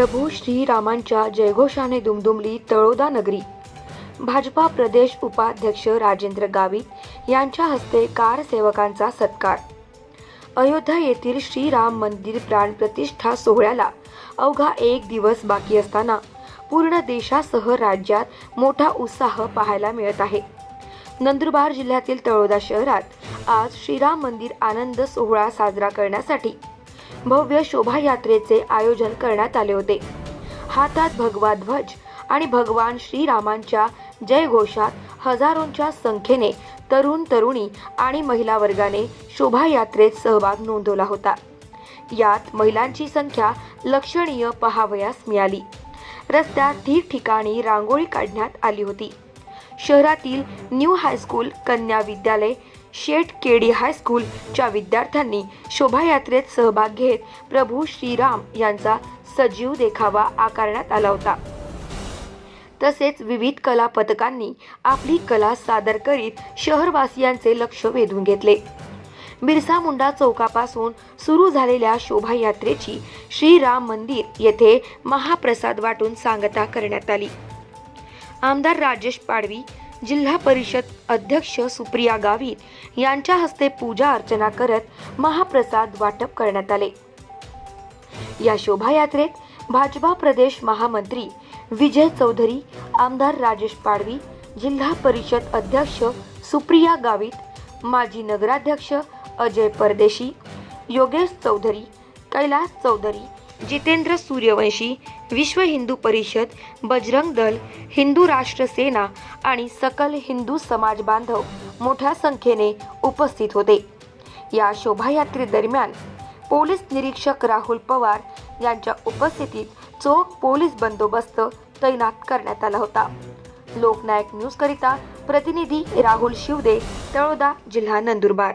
प्रभू श्रीरामांच्या जयघोषाने दुमदुमली तळोदा नगरी. भाजपा प्रदेश उपाध्यक्ष राजेंद्र गावित यांच्या हस्ते कार सेवकांचा सत्कार. अयोध्या येथील श्रीराम मंदिर प्राण प्रतिष्ठा सोहळ्याला अवघा एक दिवस बाकी असताना पूर्ण देशासह राज्यात मोठा उत्साह पाहायला मिळत आहे. नंदुरबार जिल्ह्यातील तळोदा शहरात आज श्रीराम मंदिर आनंद सोहळा साजरा करण्यासाठी भव्य शोभायात्रेचे आयोजन करण्यात आले होते. हातात भगवा ध्वज आणि भगवान श्रीरामांच्या जयघोषात हजारोंच्या संख्येने तरुण तरुणी आणि महिला वर्गाने शोभायात्रेत सहभाग नोंदवला होता. यात महिलांची संख्या लक्षणीय पहावयास मिळाली. रस्त्यात ठिकठिकाणी रांगोळी काढण्यात आली होती. शहरातील न्यू हायस्कूल कन्या विद्यालय शेठ केडी हायस्कूलच्या विद्यार्थ्यांनी शोभायात्रेत सहभाग घेत प्रभू श्रीराम यांचा सजीव देखावा आकारण्यात आला होता. तसेच विविध कला पथकांनी आपली कला सादर करीत शहरवासियांचे लक्ष वेधून घेतले. बिरसा मुंडा चौकापासून सुरू झालेल्या शोभायात्रेची श्रीराम मंदिर येथे महाप्रसाद वाटून सांगता करण्यात आली. आमदार राजेश पाडवी जिल्हा परिषद अध्यक्ष सुप्रिया गावित यांच्या हस्ते पूजा अर्चना करत महाप्रसाद वाटप करण्यात आले. या शोभायात्रेत भाजपा प्रदेश महामंत्री विजय चौधरी आमदार राजेश पाडवी जिल्हा परिषद अध्यक्ष सुप्रिया गावित माजी नगराध्यक्ष अजय परदेशी योगेश चौधरी कैलास चौधरी जितेंद्र सूर्यवंशी विश्व हिंदू परिषद बजरंग दल हिंदू राष्ट्र सेना आणि सकल हिंदू समाज बांधव मोठ्या संख्येने उपस्थित होते. या शोभायात्रेदरम्यान पोलीस निरीक्षक राहुल पवार यांच्या उपस्थितीत चोख पोलीस बंदोबस्त तैनात करण्यात आला होता. लोकनायक न्यूजकरिता प्रतिनिधी राहुल शिवदे तळोदा जिल्हा Nandurbar.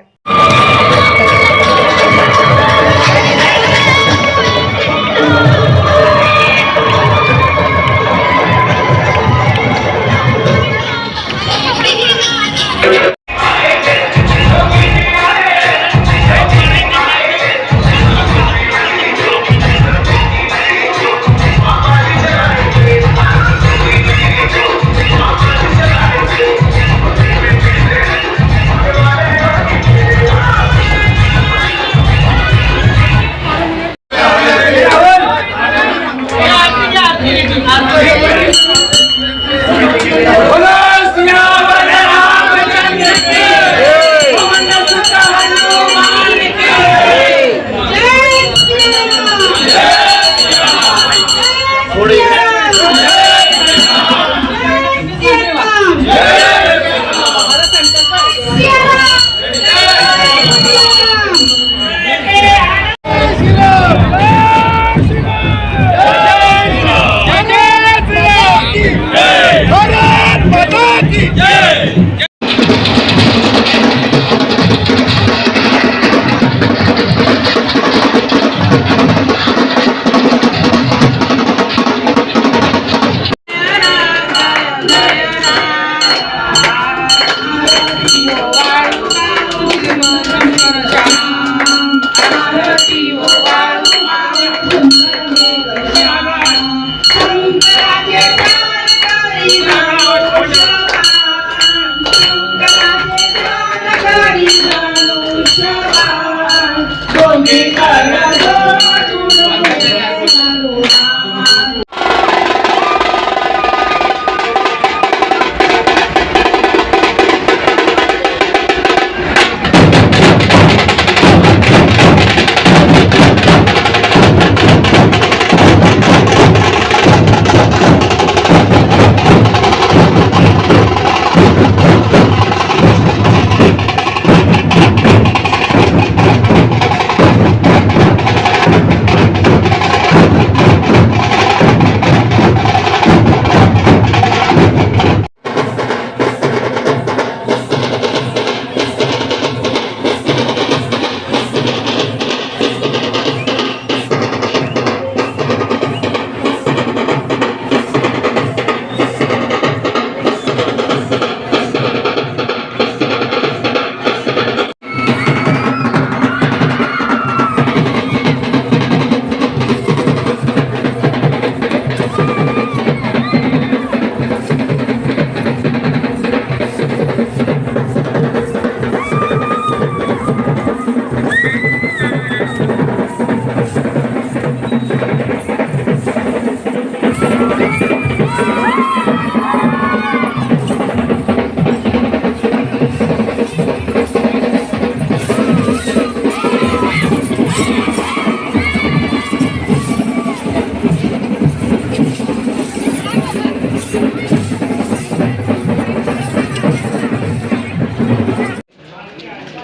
Monica,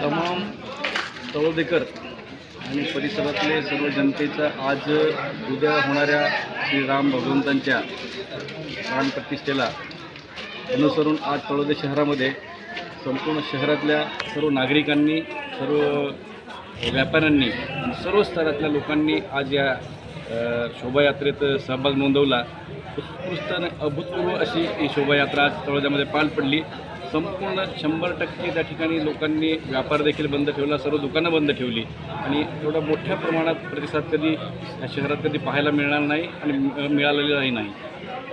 Tamam. Davul dekar. आणि परिसरातले सर्व जनतेचा आज उद्या होणाऱ्या श्रीराम भगवंतांच्या प्राणप्रतिष्ठेला अनुसरून आज तळोदे शहरामध्ये संपूर्ण शहरातल्या सर्व नागरिकांनी सर्व व्यापाऱ्यांनी सर्व स्तरातल्या लोकांनी आज या शोभायात्रेत सहभाग नोंदवला. उत्कृष्ट आणि अभूतपूर्व अशी ही शोभायात्रा आज तळोद्यामध्ये पार पडली. संपूर्ण शंभर टक्के त्या ठिकाणी लोकांनी व्यापार देखील बंद ठेवला सर्व दुकानं बंद ठेवली. आणि एवढा मोठ्या प्रमाणात प्रतिसाद कधी या शहरात कधी पाहायला मिळणार नाही आणि मिळालेलाही नाही.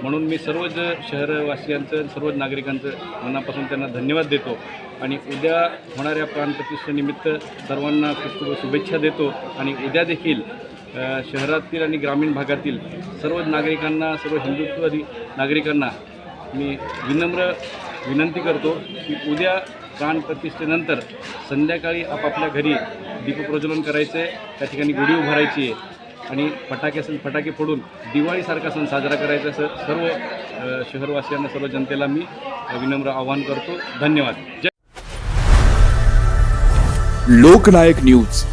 म्हणून मी सर्वच शहरवासियांचं सर्वच नागरिकांचं मनापासून त्यांना धन्यवाद देतो. आणि उद्या होणाऱ्या प्राणप्रतिष्ठेनिमित्त सर्वांना खूप खूप शुभेच्छा देतो. आणि उद्या देखील शहरातील आणि ग्रामीण भागातील सर्व नागरिकांना सर्व हिंदुत्ववादी नागरिकांना मी विनम्र विनंती करतो की उद्या प्राणप्रतिष्ठेनंतर संध्याकाळी आपापल्या घरी दीपप्रज्वलन करायचं आहे त्या ठिकाणी गुढी उभारायची आहे आणि फटाके असेल फटाके फोडून दिवाळीसारखा सण साजरा करायचा असं सर्व शहरवासियांना सर्व जनतेला मी विनम्र आवाहन करतो. धन्यवाद. जय लोकनायक न्यूज.